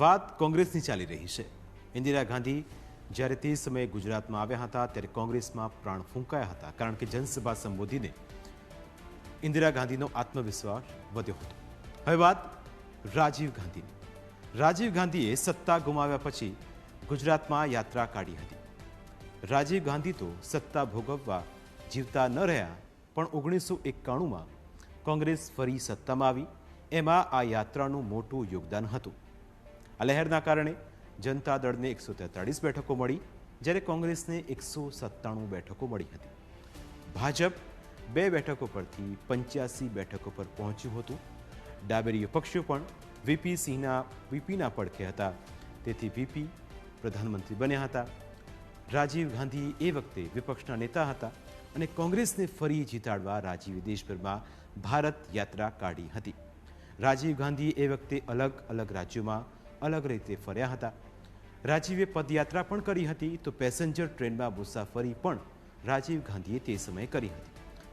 વાત કોંગ્રેસની ચાલી રહી છે. ઇન્દિરા ગાંધી જ્યારે તે સમયે ગુજરાતમાં આવ્યા હતા, ત્યારે કોંગ્રેસમાં પ્રાણ ફૂંકાયા હતા, કારણ કે જનસભા સંબોધીને ઇન્દિરા ગાંધીનો આત્મવિશ્વાસ વધ્યો હતો. હવે વાત રાજીવ ગાંધીની. રાજીવ ગાંધીએ સત્તા ગુમાવ્યા પછી ગુજરાતમાં યાત્રા કાઢી હતી. રાજીવ ગાંધી તો સત્તા ભોગવવા જીવતા ન રહ્યા, પણ ઓગણીસો એકાણુંમાં કોંગ્રેસ ફરી સત્તામાં આવી. એમાં આ યાત્રાનું મોટું યોગદાન હતું. આ લહેરના કારણે જનતા દળને એકસો તેતાળીસ બેઠકો મળી, જ્યારે કોંગ્રેસને એકસો સત્તાણું બેઠકો મળી હતી. ભાજપ બે બેઠકો પરથી પંચ્યાસી બેઠકો પર પહોંચ્યું હતું. ડાબેરીય પક્ષો પણ વીપી સિંહના, વીપીના પડખે હતા. તેથી વીપી પ્રધાનમંત્રી બન્યા હતા. રાજીવ ગાંધી એ વખતે વિપક્ષના નેતા હતા અને કોંગ્રેસને ફરી જીતાડવા રાજીવે દેશભરમાં ભારત યાત્રા કાઢી હતી. રાજીવ ગાંધી એ વખતે અલગ અલગ રાજ્યોમાં અલગ રીતે ફર્યા હતા. રાજીવે પદયાત્રા પણ કરી હતી, તો પેસેન્જર ટ્રેનમાં મુસાફરી પણ રાજીવ ગાંધીએ તે સમયે કરી હતી.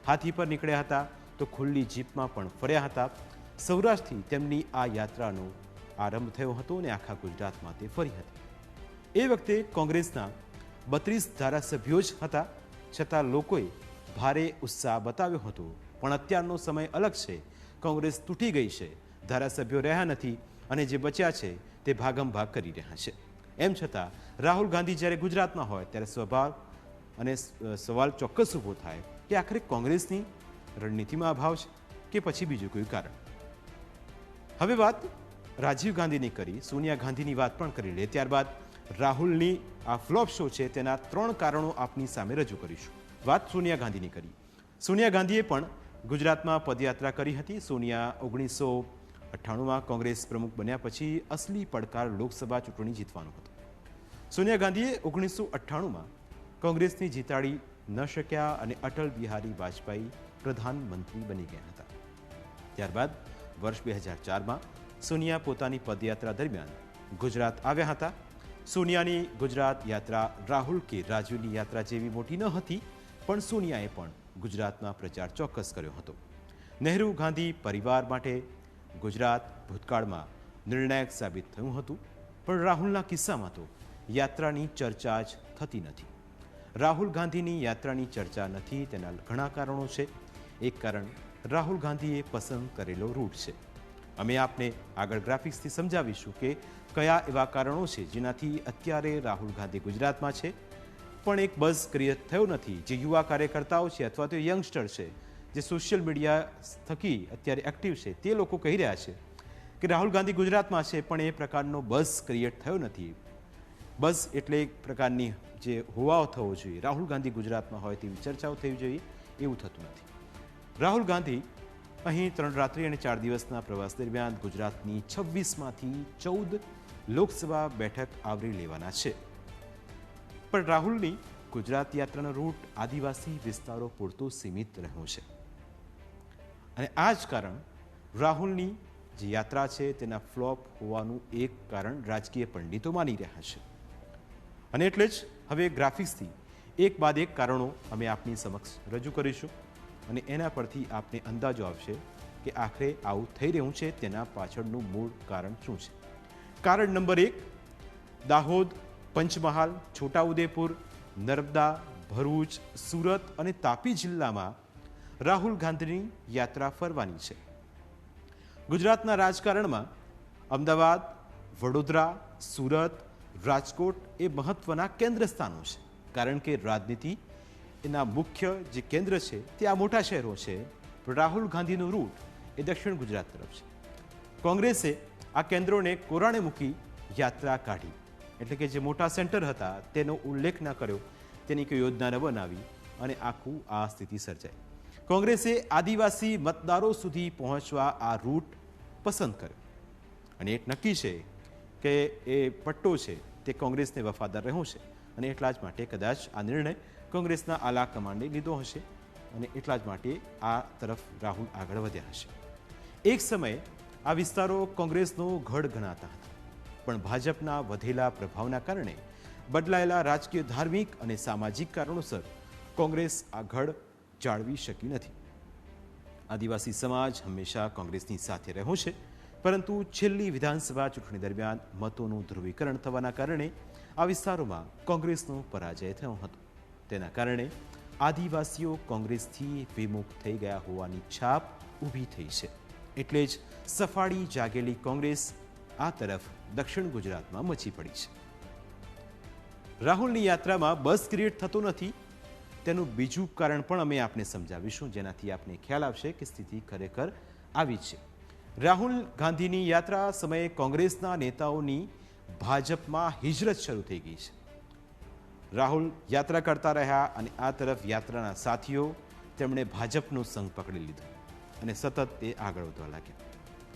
હાથી પર નીકળ્યા હતા, તો ખુલ્લી જીપમાં પણ ફર્યા હતા. સૌરાષ્ટ્રથી તેમની આ યાત્રાનો આરંભ થયો હતો અને આખા ગુજરાતમાં તે ફરી હતી. એ વખતે કોંગ્રેસના બત્રીસ ધારાસભ્યો જ હતા, છતાં લોકોએ ભારે ઉત્સાહ બતાવ્યો હતો. પણ અત્યારનો સમય અલગ છે. કોંગ્રેસ તૂટી ગઈ છે. ધારાસભ્યો રહ્યા નથી. અને જે બચ્યા છે તે ભાગમ ભાગ કરી રહ્યા છે. એમ છતાં, રાહુલ ગાંધી જ્યારે ગુજરાતમાં હોય ત્યારે સ્વભાવ અને સવાલ ચોક્કસ ઊભો થાય કે આખરે કોંગ્રેસની રણનીતિમાં અભાવ છે કે પછી બીજું કોઈ કારણ? હવે વાત રાજીવ ગાંધીની કરી, સોનિયા ગાંધીની વાત પણ કરી લે ત્યારબાદ રાહુલની આ ફ્લોપ શો છે તેના ત્રણ કારણો આપની સામે રજૂ કરીશું. વાત સોનિયા ગાંધીની કરી. સોનિયા ગાંધીએ પણ ગુજરાતમાં પદયાત્રા કરી હતી. સોનિયા ઓગણીસો અઠ્ઠાણુંમાં કોંગ્રેસ પ્રમુખ બન્યા પછી અસલી પડકાર લોકસભા ચૂંટણી જીતવાનો હતો. સોનિયા ગાંધીએ ઓગણીસો અઠ્ઠાણુંમાં કોંગ્રેસની જીતાડી ન શક્યા અને અટલ બિહારી વાજપેયી પ્રધાનમંત્રી બની ગયા હતા. ત્યારબાદ વર્ષ બે હજાર ચારમાં સોનિયા પોતાની પદયાત્રા દરમિયાન ગુજરાત આવ્યા હતા. સોનિયાની ગુજરાત યાત્રા રાહુલ કે રાજુની યાત્રા જેવી મોટી ન હતી, પણ સોનિયાએ પણ ગુજરાતમાં પ્રચાર ચોક્કસ કર્યો હતો. નહેરુ ગાંધી પરિવાર માટે ગુજરાત ભૂતકાળમાં નિર્ણાયક સાબિત થયું હતું, પણ રાહુલના કિસ્સામાં તો યાત્રાની ચર્ચા જ થતી નથી. રાહુલ ગાંધીની યાત્રાની ચર્ચા નથી તેના ઘણા કારણો છે. એક કારણ, રાહુલ ગાંધીએ પસંદ કરેલો રૂટ છે. અમે આપને આગળ ગ્રાફિક્સથી સમજાવીશું કે કયા એવા કારણો છે જેનાથી અત્યારે રાહુલ ગાંધી ગુજરાતમાં છે. પણ એક બઝ ક્રિએટ થયો નથી જે યુવા કાર્યકર્તાઓ છે અથવા તો યંગસ્ટર છે જે સોશિયલ મીડિયા થકી અત્યારે એક્ટિવ છે, તે લોકો કહી રહ્યા છે કે રાહુલ ગાંધી ગુજરાતમાં છે, પણ એ પ્રકારનો બસ ક્રિએટ થયો નથી. બસ એટલે એક પ્રકારની જે હોવાઓ થવો જોઈએ. રાહુલ ગાંધી ગુજરાતમાં હોય તેવી ચર્ચાઓ થવી જોઈએ, એવું થતું નથી. રાહુલ ગાંધી અહીં ત્રણ રાત્રિ અને ચાર દિવસના પ્રવાસ દરમિયાન ગુજરાતની છવ્વીસમાંથી ચૌદ લોકસભા બેઠક આવરી લેવાના છે. પણ રાહુલની ગુજરાત યાત્રાનો રૂટ આદિવાસી વિસ્તારો પૂરતો સીમિત રહ્યો છે. અને આ જ કારણ રાહુલની જે યાત્રા છે તેના ફ્લોપ હોવાનું એક કારણ રાજકીય પંડિતો માની રહ્યા છે. અને એટલે જ હવે ગ્રાફિક્સથી એક બાદ એક કારણો અમે આપની સમક્ષ રજૂ કરીશું અને એના પરથી આપને અંદાજો આવશે કે આખરે આવું થઈ રહ્યું છે તેના પાછળનું મૂળ કારણ શું છે. કારણ નંબર એક, દાહોદ, પંચમહાલ, છોટાઉદેપુર, નર્મદા, ભરૂચ, સુરત અને તાપી જિલ્લામાં રાહુલ ગાંધીની યાત્રા ફરવાની છે. ગુજરાતના રાજકારણમાં અમદાવાદ, વડોદરા, સુરત, રાજકોટ એ મહત્વના કેન્દ્ર સ્થાનો છે. કારણ કે રાજનીતિ એના મુખ્ય જે કેન્દ્ર છે તે આ મોટા શહેરો છે. રાહુલ ગાંધીનો રૂટ એ દક્ષિણ ગુજરાત તરફ છે. કોંગ્રેસે આ કેન્દ્રોને કોરાણે મૂકી યાત્રા કાઢી. એટલે કે જે મોટા સેન્ટર હતા તેનો ઉલ્લેખ ન કર્યો. તેની કોઈ યોજના ન બનાવી અને આખું આ સ્થિતિ સર્જાઈ. કોંગ્રેસે આદિવાસી મતદારો સુધી પહોંચવા આ રૂટ પસંદ કર્યો. અને એક નક્કી છે કે એ પટ્ટો છે તે કોંગ્રેસને વફાદાર રહ્યો છે. અને એટલા જ માટે કદાચ આ નિર્ણય કોંગ્રેસના આલા કમાન્ડે લીધો હશે. અને એટલા જ માટે આ તરફ રાહુલ આગળ વધ્યા હશે. એક સમયે આ વિસ્તારો કોંગ્રેસનો ગઢ ગણાતા હતા. પણ ભાજપના વધેલા પ્રભાવના કારણે બદલાયેલા રાજકીય ધાર્મિક અને સામાજિક કારણોસર કોંગ્રેસ આ ગઢ જાળવી શકી નથી. આદિવાસી સમાજ હંમેશા કોંગ્રેસની સાથે રહ્યો છે, પરંતુ છેલ્લી વિધાનસભા ચૂંટણી દરમિયાન મતોનું ધ્રુવીકરણ થવાના કારણે આ વિસ્તારોમાં કોંગ્રેસનો પરાજય થયો હતો. તેના કારણે આદિવાસીઓ કોંગ્રેસથી વિમુખ થઈ ગયા હોવાની છાપ ઊભી થઈ છે. એટલે જ સફાળી જાગેલી કોંગ્રેસ આ તરફ દક્ષિણ ગુજરાતમાં મચી પડી છે. રાહુલની યાત્રામાં બસ ક્રિએટ થતો નથી તેનું બીજું કારણ પણ અમે આપને સમજાવીશું, જેનાથી આપને ખ્યાલ આવશે કે સ્થિતિ ખરેખર આવી છે. રાહુલ ગાંધીની યાત્રા સમયે કોંગ્રેસના નેતાઓની ભાજપમાં હિજરત શરૂ થઈ ગઈ છે. રાહુલ યાત્રા કરતા રહ્યા અને આ તરફ યાત્રાના સાથીઓ તેમણે ભાજપનો સંઘ પકડી લીધો અને સતત તે આગળ વધવા લાગ્યા.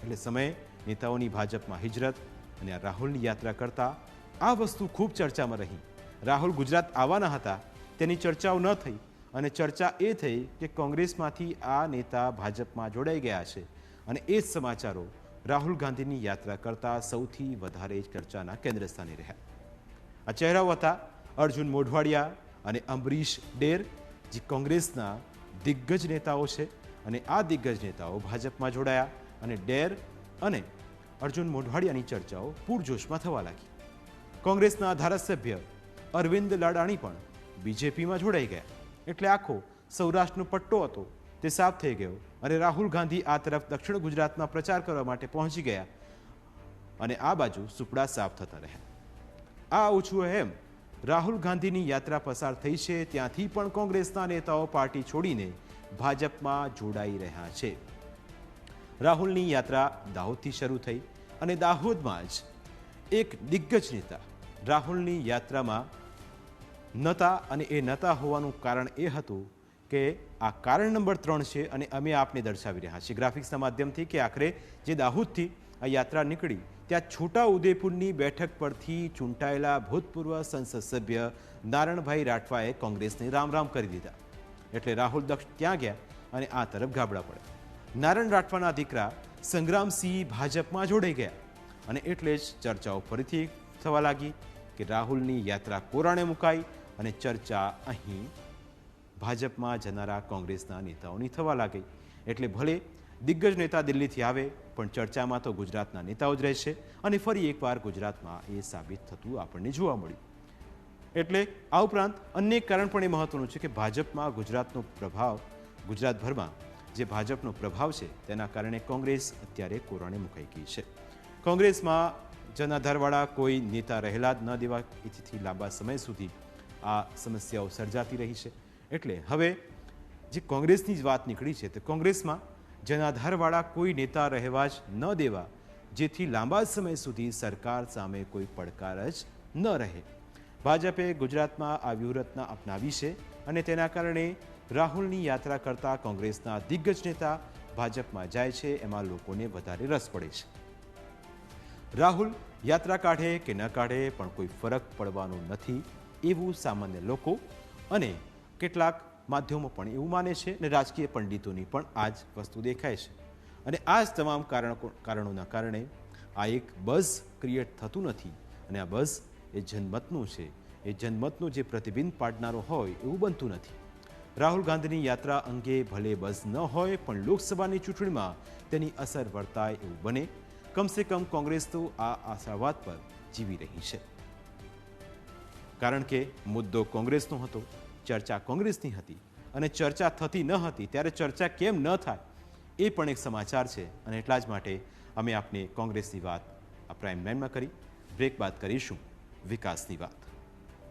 એટલે સમયે નેતાઓની ભાજપમાં હિજરત અને આ રાહુલની યાત્રા કરતા આ વસ્તુ ખૂબ ચર્ચામાં રહી. રાહુલ ગુજરાત આવવાના હતા તેની ચર્ચાઓ ન થઈ અને ચર્ચા એ થઈ કે કોંગ્રેસમાંથી આ નેતા ભાજપમાં જોડાઈ ગયા છે. અને એ જ સમાચારો રાહુલ ગાંધીની યાત્રા કરતાં સૌથી વધારે ચર્ચાના કેન્દ્ર સ્થાને રહ્યા. આ ચહેરાઓ હતા અર્જુન મોઢવાડિયા અને અંબરીશ ડેર, જે કોંગ્રેસના દિગ્ગજ નેતાઓ છે અને આ દિગ્ગજ નેતાઓ ભાજપમાં જોડાયા અને ડેર અને અર્જુન મોઢવાડિયાની ચર્ચાઓ પૂરજોશમાં થવા લાગી. કોંગ્રેસના ધારાસભ્ય અરવિંદ લાડાણી પણ બીજેપીમાં જોડાઈ ગયા. એટલે આખો સૌરાષ્ટ્રનો પટ્ટો હતો, તે સાફ થઈ ગયો અને રાહુલ ગાંધી આ તરફ દક્ષિણ ગુજરાતમાં પ્રચાર કરવા માટે પહોંચી ગયા અને આ બાજુ સુપડા સાફ થતા રહ્યા. આ ઓછું એમ, રાહુલ ગાંધીની યાત્રા પસાર થઈ છે, ત્યાંથી પણ કોંગ્રેસના નેતાઓ પાર્ટી છોડીને ભાજપમાં જોડાઈ રહ્યા છે. રાહુલની યાત્રા દાહોદથી શરૂ થઈ અને દાહોદમાં જ એક દિગ્ગજ નેતા રાહુલની યાત્રામાં નહોતા અને એ નહોતા હોવાનું કારણ એ હતું કે આ કારણ નંબર ત્રણ છે અને અમે આપને દર્શાવી રહ્યા છીએ. ગ્રાફિક્સના માધ્યમથી કે આખરે જે દાહોદથી આ યાત્રા નીકળી, ત્યાં છોટા ઉદેપુરની બેઠક પરથી ચૂંટાયેલા ભૂતપૂર્વ સંસદ સભ્ય નારણભાઈ રાઠવાએ કોંગ્રેસને રામ રામ કરી દીધા. એટલે રાહુલ દક્ષ ત્યાં ગયા અને આ તરફ ગાબડા પડ્યા. નારણ રાઠવાના દીકરા સંગ્રામસિંહ ભાજપમાં જોડાઈ ગયા અને એટલે જ ચર્ચાઓ ફરીથી થવા લાગી કે રાહુલની યાત્રા કોરાણે મુકાઈ અને ચર્ચા અહીં ભાજપમાં જનારા કોંગ્રેસના નેતાઓની થવા લાગી. એટલે ભલે દિગ્ગજ નેતા દિલ્હીથી આવે, પણ ચર્ચામાં તો ગુજરાતના નેતાઓ જ રહેશે અને ફરી એકવાર ગુજરાતમાં એ સાબિત થતું આપણને જોવા મળ્યું. એટલે આ ઉપરાંત અન્ય કારણ પણ એ મહત્વનું છે કે ભાજપમાં ગુજરાતનો પ્રભાવ, ગુજરાતભરમાં જે ભાજપનો પ્રભાવ છે, તેના કારણે કોંગ્રેસ અત્યારે કોરોને મુકાઈ ગઈ છે. કોંગ્રેસમાં જનાધારવાળા કોઈ નેતા રહેલા જ ન દેવા એથી લાંબા સમય સુધી આ સમસ્યાઓ સર્જાતી રહી છે. એટલે હવે જે કોંગ્રેસની જ વાત નીકળી છે, તો કોંગ્રેસમાં જનાધારવાળા કોઈ નેતા રહેવા જ ન દેવા, જેથી લાંબા સમય સુધી સરકાર સામે કોઈ પડકાર જ ન રહે. ભાજપે ગુજરાતમાં આ વ્યૂહરચના અપનાવી છે અને તેના કારણે રાહુલની યાત્રા કરતા કોંગ્રેસના દિગ્ગજ નેતા ભાજપમાં જાય છે, એમાં લોકોને વધારે રસ પડે છે. રાહુલ યાત્રા કાઢે કે ન કાઢે પણ કોઈ ફરક પડવાનો નથી. એવું સામાન્ય લોકો અને કેટલાક માધ્યમો પણ એવું માને છે અને રાજકીય પંડિતોની પણ આ જ વસ્તુ દેખાય છે. અને આ જ તમામ કારણ કારણોના કારણે આ એક બઝ ક્રિએટ થતું નથી અને આ બઝ એ જનમતનું છે. એ જનમતનું જે પ્રતિબિંબ પાડનારો હોય એવું બનતું નથી. રાહુલ ગાંધીની યાત્રા અંગે ભલે બઝ ન હોય પણ લોકસભાની ચૂંટણીમાં તેની અસર વર્તાય એવું બને. કમસે કમ કોંગ્રેસ તો આ આશાવાદ પર જીવી રહી છે. કારણ કે મુદ્દો કોંગ્રેસનો હતો, ચર્ચા કોંગ્રેસની હતી અને ચર્ચા થતી ન હતી ત્યારે ચર્ચા કેમ ન થાય એ પણ એક સમાચાર છે અને એટલા જ માટે અમે આપને કોંગ્રેસની વાત આ પ્રાઇમ લાઇનમાં કરી, બ્રેક બાદ કરીશું વિકાસની વાત.